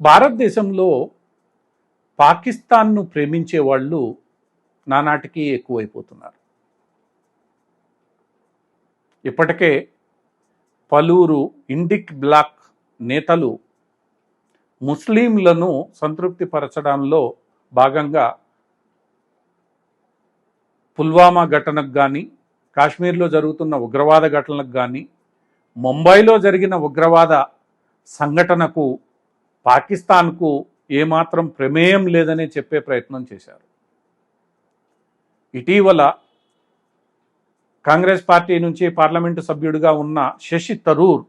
భారతదేశంలో పాకిస్తాన్ను ప్రేమించే వాళ్ళు నానాటికి ఎక్కువైపోతున్నారు. ఇప్పటికే పలువురు ఇండిక్ బ్లాక్ నేతలు ముస్లింలను సంతృప్తిపరచడంలో భాగంగా పుల్వామా ఘటనకు కానీ కాశ్మీర్లో జరుగుతున్న ఉగ్రవాద ఘటనలకు కానీ ముంబైలో జరిగిన ఉగ్రవాద సంఘటనకు పాకిస్తాన్కు ఏమాత్రం ప్రమేయం లేదని చెప్పే ప్రయత్నం చేశారు. ఇటీవల కాంగ్రెస్ పార్టీ నుంచి పార్లమెంటు సభ్యుడిగా ఉన్న శశి తరూర్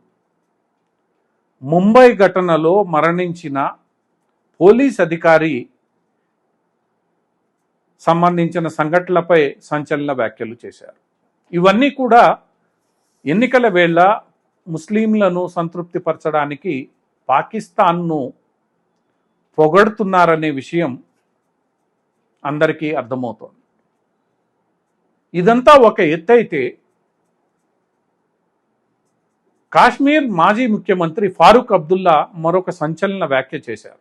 ముంబై ఘటనలో మరణించిన పోలీస్ అధికారి సంబంధించిన సంఘటనలపై సంచలన వ్యాఖ్యలు చేశారు. ఇవన్నీ కూడా ఎన్నికల వేళ ముస్లింలను సంతృప్తిపరచడానికి పాకిస్తాన్ను పొగడుతున్నారనే విషయం అందరికీ అర్థమవుతోంది. ఇదంతా ఒక ఎత్తు అయితే కాశ్మీర్ మాజీ ముఖ్యమంత్రి ఫారూక్ అబ్దుల్లా మరొక సంచలన వ్యాఖ్య చేశారు.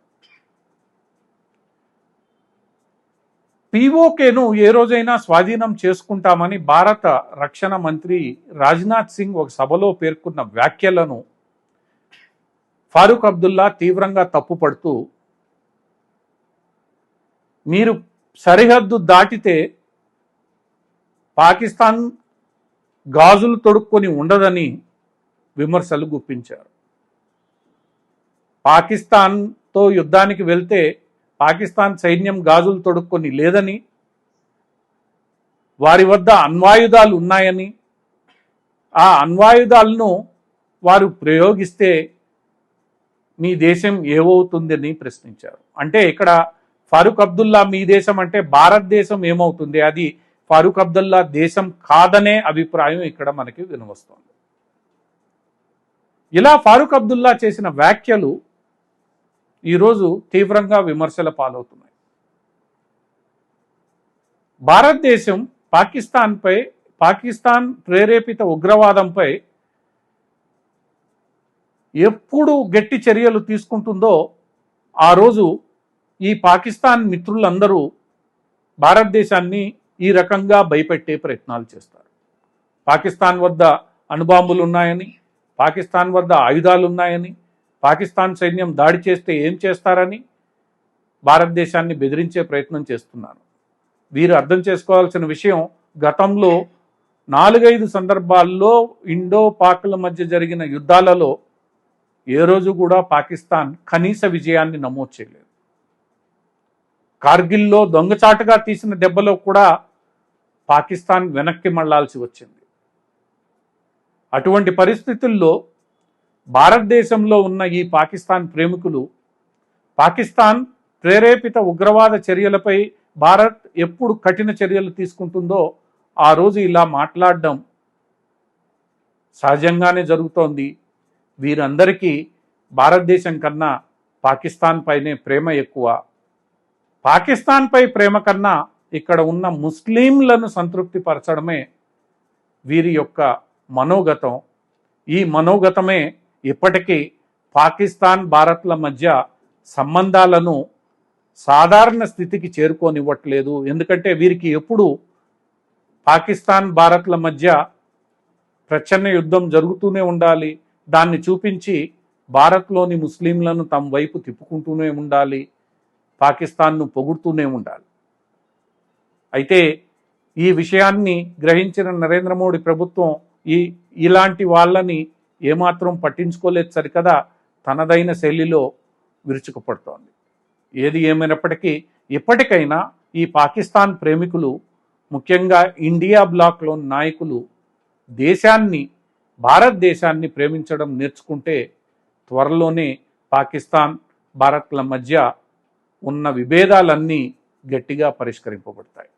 పీఓకేను ఏ రోజైనా స్వాధీనం చేసుకుంటామని భారత రక్షణ మంత్రి రాజ్నాథ్ సింగ్ ఒక సభలో పేర్కొన్న వ్యాఖ్యలను ఫారూక్ అబ్దుల్లా తీవ్రంగా తప్పుపడుతూ మీరు సరిహద్దు దాటితే పాకిస్తాన్ గాజులు తొడుక్కొని ఉండదని విమర్శలు గుప్పించారు. పాకిస్తాన్తో యుద్ధానికి వెళ్తే పాకిస్తాన్ సైన్యం గాజులు తొడుక్కొని లేదని వారి వద్ద అణ్వాయుధాలు ఉన్నాయని ఆ అణ్వాయుధాలను వారు ప్రయోగిస్తే మీ దేశం ఏమవుతుందని ప్రశ్నించారు. అంటే ఇక్కడ ఫారూక్ అబ్దుల్లా మీ దేశం అంటే భారతదేశం ఏమవుతుంది? అది ఫారూక్ అబ్దుల్లా దేశం కాదనే అభిప్రాయం ఇక్కడ మనకి వినవస్తోంది. ఇలా ఫారూక్ అబ్దుల్లా చేసిన వ్యాఖ్యలు ఈరోజు తీవ్రంగా విమర్శల పాలవుతున్నాయి. భారతదేశం పాకిస్తాన్పై పాకిస్తాన్ ప్రేరేపిత ఉగ్రవాదంపై ఎప్పుడు గట్టి చర్యలు తీసుకుంటుందో ఆ రోజు ఈ పాకిస్తాన్ మిత్రులందరూ భారతదేశాన్ని ఈ రకంగా భయపెట్టే ప్రయత్నాలు చేస్తారు. పాకిస్తాన్ వద్ద అణుబాంబులు ఉన్నాయని పాకిస్తాన్ వద్ద ఆయుధాలు ఉన్నాయని పాకిస్తాన్ సైన్యం దాడి చేస్తే ఏం చేస్తారని భారతదేశాన్ని బెదిరించే ప్రయత్నం చేస్తున్నారు. వీరు అర్థం చేసుకోవాల్సిన విషయం గతంలో నాలుగైదు సందర్భాల్లో ఇండో పాకుల మధ్య జరిగిన యుద్ధాలలో ఏ రోజు కూడా పాకిస్తాన్ కనీస విజయాన్ని నమోదు చేయలేదు. కార్గిల్లో దొంగచాటుగా తీసిన దెబ్బలో కూడా పాకిస్తాన్ వెనక్కి మళ్ళాల్సి వచ్చింది. అటువంటి పరిస్థితుల్లో భారతదేశంలో ఉన్న ఈ పాకిస్తాన్ ప్రేమికులు పాకిస్తాన్ ప్రేరేపిత ఉగ్రవాద చర్యలపై భారత్ ఎప్పుడు కఠిన చర్యలు తీసుకుంటుందో ఆ రోజు ఇలా మాట్లాడడం సహజంగానే జరుగుతోంది. వీరందరికీ భారతదేశం కన్నా పాకిస్తాన్ పైనే ప్రేమ ఎక్కువ. పాకిస్తాన్పై ప్రేమ కన్నా ఇక్కడ ఉన్న ముస్లింలను సంతృప్తిపరచడమే వీరి యొక్క మనోగతం. ఈ మనోగతమే ఇప్పటికీ పాకిస్తాన్ భారత్ల మధ్య సంబంధాలను సాధారణ స్థితికి చేరుకోనివ్వట్లేదు. ఎందుకంటే వీరికి ఎప్పుడు పాకిస్తాన్ భారత్ల మధ్య ప్రచ్ఛన్న యుద్ధం జరుగుతూనే ఉండాలి. దాన్ని చూపించి భారత్లోని ముస్లింలను తమ వైపు తిప్పుకుంటూనే ఉండాలి పాకిస్తాన్ను పొగుడుతూనే ఉండాలి. అయితే ఈ విషయాన్ని గ్రహించిన నరేంద్ర మోడీ ప్రభుత్వం ఈ ఇలాంటి వాళ్ళని ఏమాత్రం పట్టించుకోలేదు సరికదా తనదైన శైలిలో విరుచుకుపడుతోంది. ఏది ఏమైనప్పటికీ ఇప్పటికైనా ఈ పాకిస్తాన్ ప్రేమికులు ముఖ్యంగా ఇండియా బ్లాక్లోని నాయకులు దేశాన్ని భారతదేశాన్ని ప్రేమించడం నేర్చుకుంటే త్వరలోనే పాకిస్తాన్ భారత్ల మధ్య ఉన్న విభేదాలన్నీ గట్టిగా పరిష్కరింపబడతాయి.